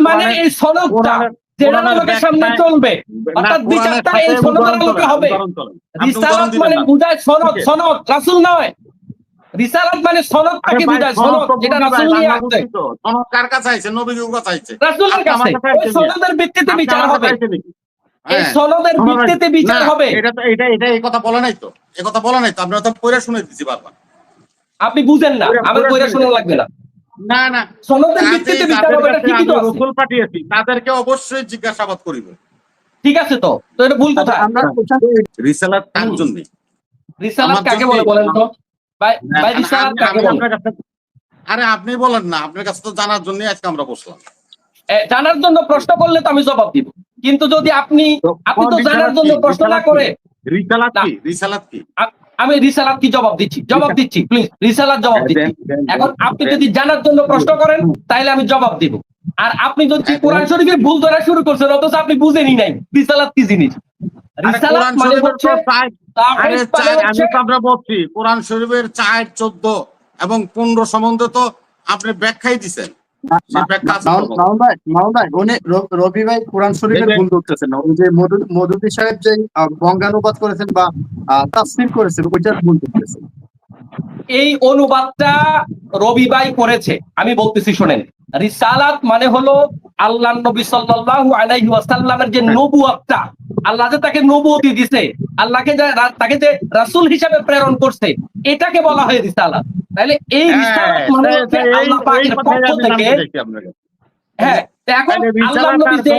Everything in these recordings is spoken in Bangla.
মানে এই সনদটা যেটা লোকের সামনে চলবে। অর্থাৎ বিচারটা এই সনদের আলোকে হবে। রিসালাত মানে বুঝায় সনদ। সনদ রাসূল নয়। রিসালাত মানে সনদটাকে আরে বুঝায়। সনদ সনদ যেটা রাসূল নিয়ে আসছে সনদ কার কাছে আইছে? নবীজির কাছে আইছে। রাসূলের কাছে। ওই সনদের ভিত্তিতে বিচার হবে? এই হ্যাঁ। সনদের ভিত্তিতে বিচার হবে। এটা তো এটা এটা এই কথা বলে নাই তো। এই কথা বলে নাই তো। আপনারা তো পড়ে শুনে দিছি বারবার। আপনি বুঝেন না। আমার শুনে- শোনা লাগবে না। না না। সনদের ভিত্তিতে ঠিকই তো আছে। পাঠিয়েছি। তাদেরকে অবশ্যই জিজ্ঞাসাবাদ করিব। ঠিক আছে তো। তো এটা ভুল কথা। আমরা রিসালাত কার জন্য রিসালাত কাকে বলে বলেন তো? ভাই ভাই রিসালাত কাকে বলে? আরে আপনি বলেন না। আপনার কাছে তো জানার জন্য আজকে আমরা বসলাম। জানার জন্য প্রশ্ন করলে তো আমি জবাব দিব। কিন্তু যদি আপনি আপনি তো জানার জন্য প্রশ্ন না করে রিসালাত কি? রিসালাত কি? আমি রিসালাত কি জবাব দিচ্ছি? জবাব দিচ্ছি প্লিজ রিসালাত জবাব দিচ্ছি। এখন আপনি যদি জানার জন্য প্রশ্ন করেন তাহলে আমি জবাব দিব। আর আপনি যদি হ্যাঁ, কোরআন শরীফে ভুল ধরা শুরু করছেন অথচ আপনি বুঝেনি নাই রিসালাত কি জিনিস? রিসালাত মানে হচ্ছে আমি তো আমরা বলছি কোরআন শরীফের চার চোদ্দ এবং পনেরো সম্বন্ধে তো আপনি ব্যাখ্যাই দিচ্ছেন সে ব্যাখ্যা আছে তো? মাউন ভাই মাউন ভাই উনি র- রবি ভাই কোরআন শরীফের ভুল করতেছেন ওই যে মধু- সাহেব যে বঙ্গানুবাদ করেছেন বা আহ, করেছেন ওইটার ভুল করতেছেন। এই অনুবাদটা রবি ভাই করেছে। আমি বলতেছি শোনেন। রিসালাত মানে হলো আল্লাহ নবী সাল্লাল্লাহু আলাইহি ওয়াসাল্লামের যে নবুয়তটা আল্লাহ যে তাকে নবুয়তি দিছে আল্লাহকে যে তাকে যে রাসূল হিসাবে প্রেরণ করছে এটাকে বলা হয় রিসালাত। তাহলে এই হ্যাঁ, রিসালাত মানে হচ্ছে আল্লাহ পাকের পক্ষ থেকে। হ্যাঁ এখন তাহলে আল্লাহ রিসালাত নবী যে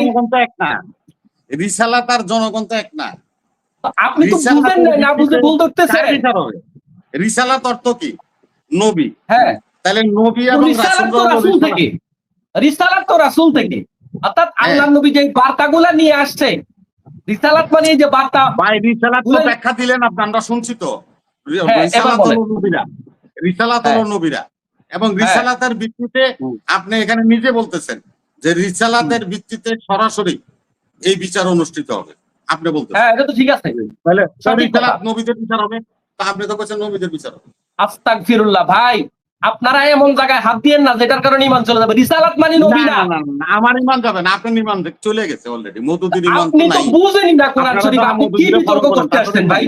এক না। রিসালাত আর জনগণ তো এক না। আপনি তো বুঝেন না না বুঝে ভুল ধরতেছেন কার বিচার হবে? রিসালাত অর্থ কি? নবী। হ্যাঁ। তাহলে নবী এবং রাসূল থেকে। রিসালাত তো রাসূল থেকে। অর্থাৎ হ্যাঁ। আল্লাহ নবী যে বার্তাগুলা নিয়ে আসছে রিসালাত মানে এই যে বার্তা ভাই রিসালাত তো ব্যাখ্যা দিলেন আপনি আমরা শুনছি তো। হ্যাঁ, রিসালাত হলো নবীরা। রিসালাত হলো নবীরা। এবং হ্যাঁ। রিসালাতের ভিত্তিতে আপনি এখানে নিজে বলতেছেন যে রিসালাতের ভিত্তিতে সরাসরি এই বিচার অনুষ্ঠিত হবে। আপনি বলতেছেন। হ্যাঁ এটা তো ঠিক আছে। তাহলে রিসালাত নবীদের বিচার হবে। তা আপনি তো বলছেন নবীদের বিচার হবে। আস্তাক ফিরুল্লাহ ভাই আপনারা এমন জায়গায় হাত দিয়েন না যেটার কারণে ইমান চলে যাবে। রিসালাত মানে নবী না, আমার ইমান যাবে না। আপনার ইমান চলে গেছে অলরেডি মধুদির ইমান তো আপনি তো বুঝেনি না কোরআন শরীফ আপনি কি বিতর্ক করতে আসছেন ভাই?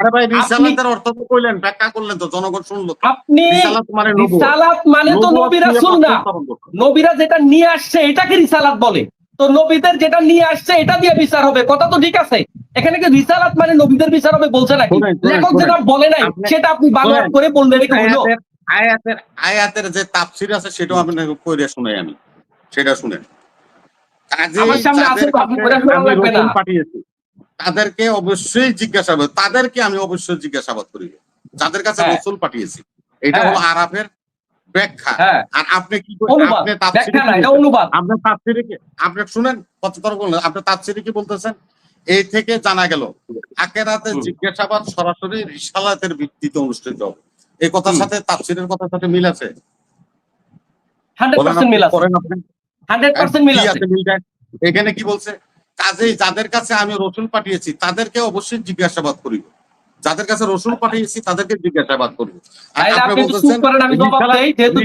আরে ভাই রিসালাতের অর্থ তো কইলেন ব্যাখ্যা করলেন তো জনগণ শুনলো। আপনি রিসালাত মানে রিসালাত মানে তো নবুয়ত নবী দিয়ে রাসূল না প্রস্তাবন করতে? হবে। নবীরা যেটা নিয়ে আসছে এটাকে রিসালাত বলে। তো নবীদের যেটা নিয়ে আসছে এটা দিয়ে বিচার হবে। কথা তো ঠিক আছে। এখানে কি রিসালাত মানে নবীদের বিচার হবে বলছে নাকি? লেখক যেটা বলে নাই সেটা আপনি বাংলা করে বললেন এটা হলো? আয়াতের আয়াতের যে তাফসীর আছে সেটাও আপনাকে পড়ে শুনাই আমি। সেটা শুনেন। আমার সামনে আছে আপনি কাছে পড়ে লাগবে না। পাঠিয়েছি। তাদেরকে অবশ্যই জিজ্ঞাসাবাদ তাদেরকে আমি অবশ্যই জিজ্ঞাসাবাদ করিব যাদের কাছে হ্যাঁ। রসুল পাঠিয়েছি। এটা হ্যাঁ। হলো আরাফের ব্যাখ্যা। হ্যাঁ। আর আপনি কি করে- আপনি আপনি শুনেন কততর বললেন? আপনি তাফসীরে কি বলতেছেন? এই থেকে জানা গেল আকেরাতে। জিজ্ঞাসাবাদ সরাসরি রিসালাতের ভিত্তিতে অনুষ্ঠিত হবে। এই কথার সাথে তাফসীরের কথার সাথে মিল আছে? মিল আছে। মিল আছে। এখানে কি বলছে? কাজেই যাদের কাছে আমি রসুল পাঠিয়েছি তাদেরকে অবশ্যই জিজ্ঞাসাবাদ করিব। যাদের কাছে রসুল পাঠিয়েছি তাদেরকে জিজ্ঞাসাবাদ করিব। আপনি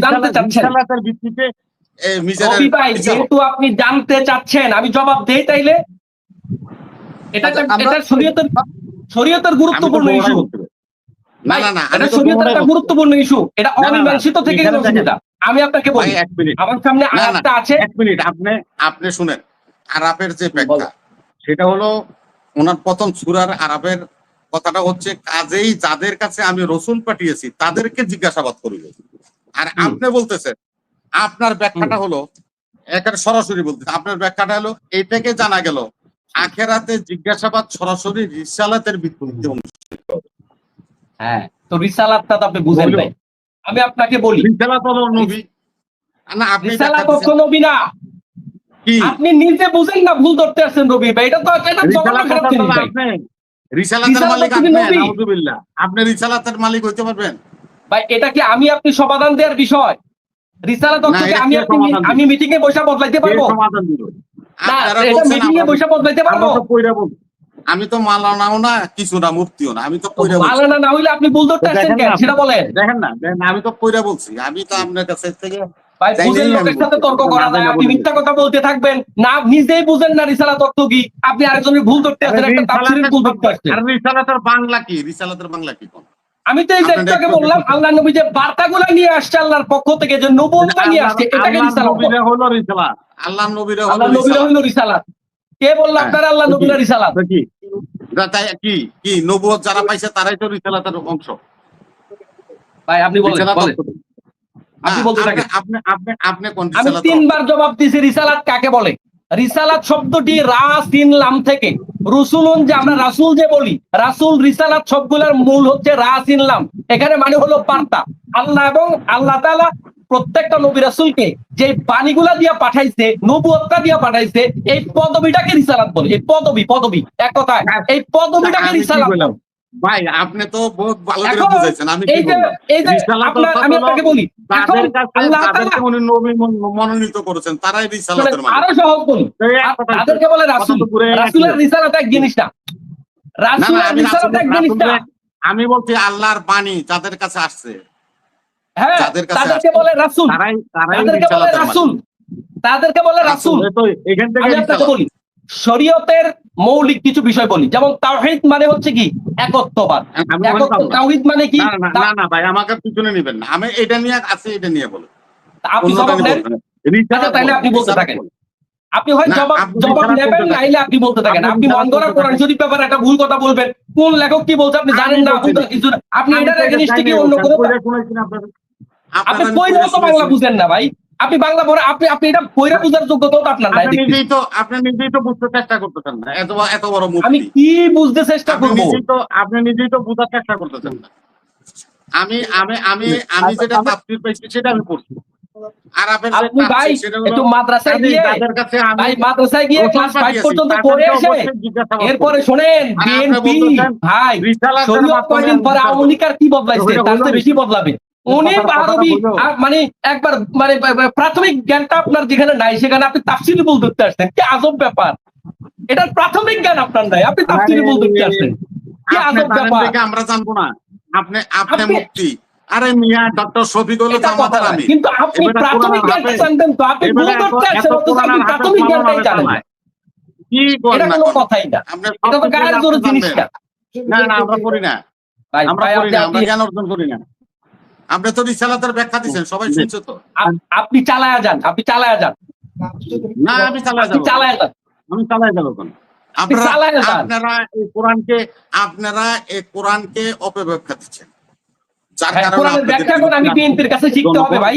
জানতে ভিত্তিতে। যেহেতু আপনি চাচ্ছেন আমি জবাব দেই তাইলে? এটা আচ্ছা, এটা শরীয়তের শরীয়তের গুরুত্বপূর্ণ ইস্যু। না না না এটা শরীয়তের একটা গুরুত্বপূর্ণ ইস্যু এটা অমীমাংসিত থেকে আমি আপনাকে বলি। এক মিনিট। আমার সামনে। আয়াতটা আছে। এক মিনিট। আপনি আপনি শুনেন। আরাবের যে ব্যাখ্যা সেটা হলো ওনার প্রথম সুরার আরাবের কথাটা হচ্ছে কাজেই যাদের কাছে আমি রসুল পাঠিয়েছি তাদেরকে জিজ্ঞাসাবাদ করিব। আর আপনি বলতেছেন আপনার ব্যাখ্যাটা হলো একেবারে সরাসরি বলতে আপনার ব্যাখ্যাটা হলো এই থেকে জানা গেল আখেরাতে জিজ্ঞাসাবাদ সরাসরি রিসালাতের ভিত্তিতে অনুষ্ঠিত। হবে হ্যাঁ তো রিসালাতটা তো আপনি বুঝেন। নাই। আমি আপনাকে বলি। রিসালাত হলো নবী। না আপনি রিসালাত ব্যাখ্যা নবী না। আপনি নিজে বুঝেন না ভুল ধরতে আসছেন রবি ভাই। এটা তো এটা জঘন্য খারাপ জিনিস ভাই। রিসালাতের মালিক আপনি। নাউজুবিল্লাহ। আপনি রিসালাতের মালিক হইতে পারবেন। ভাই এটা কি আমি আপনি সমাধান দেওয়ার বিষয়? রিসালাত না, অর্থকে আমি আপনি আমি মিটিং এ বসে বদলাইতে পারব? সমাধান দিল না আপনারা এটা মিটিং এ বসে বদলাইতে পারব? আমি তো মালানাও না কিছু না মুক্তিও না আমি তো কইরা বলছি। মালানা না হইলে আপনি ভুল ধরতে আসছেন কেন? সেটা বলেন। দেখেন না দেখেন না, আমি তো কইরা বলছি। আমি তো আপনার কাছে থেকে ভাই বুঝেন লোকের সাথে তর্ক করা যায় আপনি। মিথ্যা কথা বলতে থাকবেন। না নিজেই বুঝেন না রিসালাত অর্থ কি। আপনি আরেকজনের ভুল ধরতে আসেন একটা তাফসীরের ভুল ধরতে আসছেন। আর রিসালাতের বাংলা কি? রিসালাতের বাংলা কি আমি তো এই একটু- বললাম আল্লাহ নবী যে বার্তাগুলো নিয়ে আসছে আল্লাহর পক্ষ থেকে যে নবুয়তটা নিয়ে আসছে এটাকে রিসালাত। হলো রিসালাত আল্লাহ নবীরা হলো আল্লাহ নবীরা হইল রিসালাত কে বলল হ্যাঁ, আপনারা আল্লাহ নবীরা রিসালাত কি? কি? কি? নবুয়ত যারা পাইছে তারাই তো রিসালাতের অংশ। ভাই আপনি বলেন। আপনি বলতে থাকেন। আপনি আপনি আপনি কোন আমি তিনবার জবাব রিসালাত কাকে বলে? রিসালাত শব্দটি রাসিন লাম থেকে। রসুলুন যে আমরা রাসূল যে বলি রাসূল রিসালাত সবগুলোর মূল হচ্ছে রাসিন লাম। এখানে মানে হলো বার্তা। আল্লাহ এবং আল্লাহ তাআলা প্রত্যেকটা নবী রাসূলকে যে বাণীগুলা দিয়া পাঠাইছে নবুয়তটা দিয়া পাঠাইছে এই পদবিটাকে রিসালাত বলে। এই পদবি পদবি এক কথায়। এই পদবিটাকে রিসালাত। বলে ভাই আপনি তো বহুত ভালো করে বুঝাইছেন আমি কি আমি আপনাকে বলি তাদের মন- মনোনীত করেছেন? তারাই রিসালাতের আরও সহজ। তাদেরকে বলে রাসূল। রাসূলের রিসালাত এক জিনিস না। আমি রিসালাত এক জিনিস না। আমি বলছি আল্লাহর বাণী যাদের কাছে আসছে। হ্যাঁ তাদেরকে বলে রাসূল। তাদেরকে বলে রাসুল। তাদেরকে বলে। রাসূল এখান থেকে বলি শরীয়তের মৌলিক কিছু বিষয় বলি। যেমন তাওহীদ মানে হচ্ছে কি? একত্ববাদ। বলতাম মানে কি? না, না, ভাই, আমাকে পিছনে নিবেন না। আমি এটা নিয়ে আছে এটা নিয়ে বলো আপনি জবাব নেন আচ্ছা, তাহলে আপনি বলতে থাকেন। আপনি হয় জবাব জবাব নেবেন নাইলে আপনি বলতে থাকেন। আপনি মন কোরআন শরীফ ব্যাপারে একটা ভুল কথা বলবেন। কোন লেখক কি বলছে? আপনি জানেন না কিছু আপনি এটার এটা এগেনিস্টে কি অন্য কোনো আপনি তো বাংলা বুঝেন না ভাই। আপনি বাংলা পড়ে আপনি আপনি এটা কইরা বুঝার যোগ্যতাও তো আপনার নাই আপনি নিজেই তো আপনি নিজেই তো বুঝতে চেষ্টা করতেছেন না এত এত বড় আমি কি বুঝতে চেষ্টা আপনি করব? নিজেই তো আপনি নিজেই তো বুঝার চেষ্টা করতেছেন না। আমি আমি আমি আমি যেটা তাফসীর পাইছি সেটা আমি পড়ছি আরবের যে আপনি ভাই একটু মাদ্রাসায় গিয়ে কাছে আমি ভাই মাদ্রাসায় গিয়ে ক্লাস ফাইভ পর্যন্ত পড়ে এসে এরপরে শোনেন আর আপনি বিএনপি ভাই শরীয়ত কয়দিন পরে আওয়ামী লীগের কি বদলাইছে? তার চেয়ে বেশি বদলাবে। আরবি মানে একবার মানে প্রাথমিক জ্ঞানটা আপনার যেখানে নাই সেখানে আপনি তাফসিলি বল ধরতে আসছেন। কি আজব ব্যাপার। এটার প্রাথমিক জ্ঞান আপনার নাই আপনি তাফসিলি বল ধরতে আসছেন। কি আজব ব্যাপার। আমরা জানব না। আপনি আপনি আপনি- মুক্তি আরে মিয়া ডক্টর শফিকুল এটা কথা জামাতার না। আমি কিন্তু আপনি প্রাথমিক জ্ঞানটা জানতেন তো আপনি ভুল ধরতে আসছেন অথচ আপনি প্রাথমিক জ্ঞানটাই জানেন না। কি এটা না কোনো কথাই না। এটা তো গায়ের জোর জানবেন। জিনিসটা না। না আমরা করি না। আমরা করি না আমরা জ্ঞান অর্জন করি না। আপনি তো রিসালাতের ব্যাখ্যা দিচ্ছেন সবাই। শুনছে তো। আপনি চালায়া যান আপনি চালায়া যান। না আমি আপনি যাব চালায়া যান। আমি চালাই যাব কেন? আপনি চালায় আপনারা এই কোরআনকে আপনারা এই কোরআনকে অপব্যাখ্যা দিচ্ছেন। যার হ্যাঁ, কারণে কোরআনের ব্যাখ্যা আমি বিএনপির কাছে শিখতে হবে ভাই।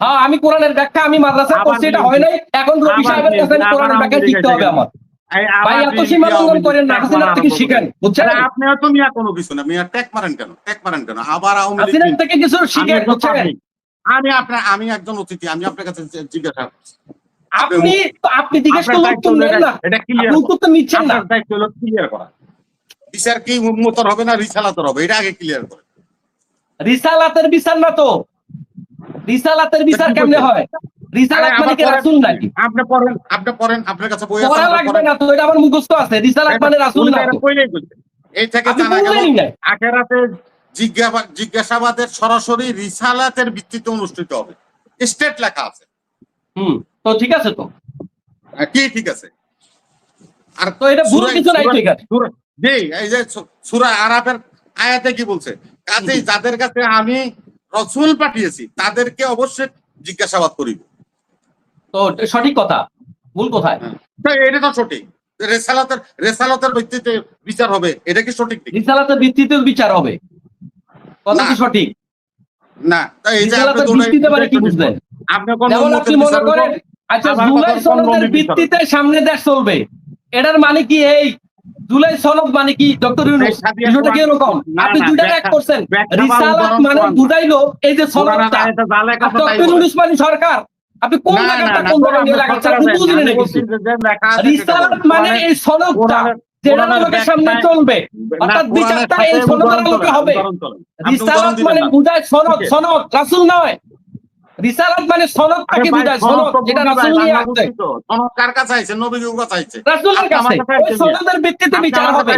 হ্যাঁ আমি কোরআনের ব্যাখ্যা আমি মাদ্রাসা করছি এটা হয় নাই। এখন রবি সাহেবের কাছে কোরআনের ব্যাখ্যা শিখতে হবে আমার। ভাই এত সীমা লঙ্ঘন করেন না হাসিনার থেকে শিখেন বুঝছেন? আপনিও তো মিয়া কোনো কিছু না মিয়া ট্যাগ মারেন কেন? ট্যাগ মারেন কেন? আবার আওয়ামী হাসিনার থেকে কিছু শিখেন বুঝছেন? আমি আপনার আমি একজন অতিথি আমি আপনার কাছে জিজ্ঞাসা। আপনি আপনি জিজ্ঞেস আপনার করলে দায়িত্ব উত্তর হলো নেন এটা- না। এটা ক্লিয়ার উত্তর তো নিচ্ছেন না। দায়িত্ব হলো ক্লিয়ার করা। বিচার কি উন্মতর হবে না রিসালাতর হবে? এটা আগে ক্লিয়ার করে। রিসালাতের বিচার না তো? রিসালাতের বিচার কেমনে হয়? রিসালাত আরে কি পরেন। রাসূল নাকি? আপনি পড়েন আপনি পড়েন আপনার কাছে বই আছে পড়া লাগবে না তো এটা আমার মুখস্থ আছে রিসালাত রাসূল না উনি তো। এটা কইলেই কইছে। এই থেকে জানা গেল আখেরাতে জিজ্ঞাসাবাদের সরাসরি রিসালাতের ভিত্তিতে অনুষ্ঠিত হবে। স্টেট লেখা আছে। হুম তো ঠিক আছে তো। হ্যাঁ, কি ঠিক আছে? আর তো এটা ভুল কিছু নাই সূরা- জি এই যে সূরা আরাফের আয়াতে কি বলছে? কাজেই যাদের কাছে আমি রসুল পাঠিয়েছি তাদেরকে অবশ্যই জিজ্ঞাসাবাদ করিব। তো সঠিক কথা। ভুল কোথায়? এটা তো সঠিক। রেসালাতের রেসালাতের ভিত্তিতে বিচার হবে এটা কি সঠিক? রিসালাতের ভিত্তিতে বিচার হবে। কথা কি সঠিক? না এই যে আপনি ভিত্তিতে মানে কি বুঝলেন? আপনি কোন যেমন আপনি উম্মতের মনে করেন? আচ্ছা জুলাই সনদের ভিত্তিতে সামনে দেশ চলবে। এটার মানে কি এই? জুলাই সনদ মানে কি ডক্টর ইউনুস? ব্যাখ্যা বিষয়টা কি এরকম? আপনি দুইটা এক করছেন। রিসালাত মানে। বুঝাইলো এই যে সনদটা। ডক্টর ইউনুস মানে সরকার। আপনি কোন জায়গাটা কোন জায়গায় নিয়ে লাগাচ্ছেন? আপনি বুঝলেন না কিছু রিসালাত মানে এই সনদটা যেটা লোকের সামনে চলবে অর্থাৎ বিচারটা এই সনদের আলোকে হবে। রিসালাত মানে বুঝায় সনদ সনদ রাসূল নয়। রিসালাত মানে আরে বুঝায়? সনদ সনদ যেটা রাসূল নিয়ে আসছে। সনদ কার কাছে আইছে? নবীর কাছে আইছে। রাসূলের কাছে। ওই সনদের ভিত্তিতে বিচার আমার হবে?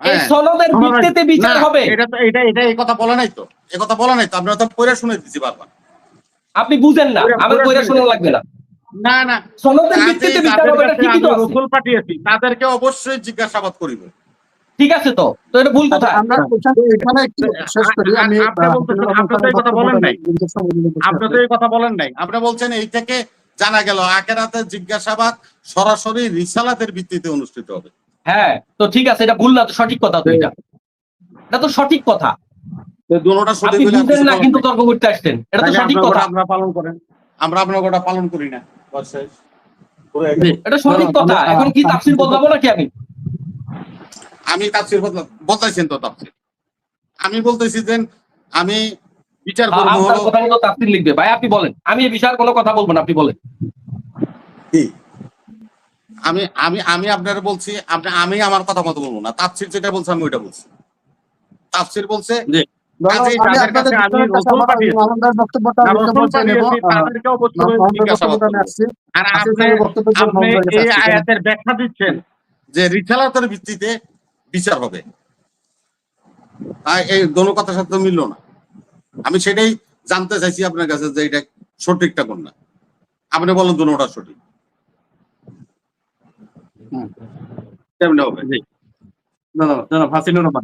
এই হ্যাঁ। সনদের ভিত্তিতে বিচার হবে। এটা তো এটা এটা এই কথা বলা নাই তো। এই কথা বলা নাই তো। আপনারা তো পড়ে শুনে দিছি বারবার। আপনি বুঝেন না আমার কইরা শোনা লাগবে না। না না। সনদের ভিত্তিতে বিচার হবে এটা ঠিকই তো রসুল পাঠিয়েছি তাদেরকে অবশ্যই জিজ্ঞাসাবাদ করিব। ঠিক আছে তো তো এটা ভুল কোথায় আমরা এখানে- এখানে একটু শেষ করি। আমি আ- আপনি বলতেছেন, আহ, আপনি তো এই কথা বলেন নাই। বক্তব্যটা আপনি তো এই কথা বলেন নাই। আপনি বলছেন এই থেকে জানা গেল আখেরাতে জিজ্ঞাসাবাদ সরাসরি রিসালাতের ভিত্তিতে অনুষ্ঠিত হবে। হ্যাঁ তো ঠিক আছে এটা ভুল না তো সঠিক কথা তো এটা এটা তো সঠিক কথা। তো সঠিক আপনি হইলে আর বুঝেন কিছু না কিন্তু তর্ক করতে আসছেন। এটা তো সঠিক কথা কথা। আপনারা পালন করেন আমরা আপনার কথা পালন করি না। বস শেষ। পুরো এক- জি। এটা সঠিক কথা। এখন কি তাফসির বদলাবো নাকি আমি? আমি তাফসির বদলা- বদলাইছেন তো তাফসির। আমি বলতেছি যে আমি বিচার করব আপনার কথা মতো তাফসির লিখবে? ভাই আপনি বলেন। আমি এই বিষয়ে আর কোনো কথা বলব না আপনি বলেন। কি? আমি আমি আমি আপনার বলছি আপনি আমি আমার কথা মতো বলব না। তাফসির যেটা বলছে আমি ওইটা বলছি। তাফসির বলছে না, ব্যাখ্যা দিচ্ছেন যে ভিত্তিতে বিচার হবে। এই দোনো কথার সাথে মিলল না। আমি সেটাই জানতে চাইছি আপনার কাছে যে এটা সঠিকটা কোন না। আপনি বলেন দোনোটা সঠিক। হবে? ধন্যবাদ ধন্যবাদ হাসিনুর রহমান।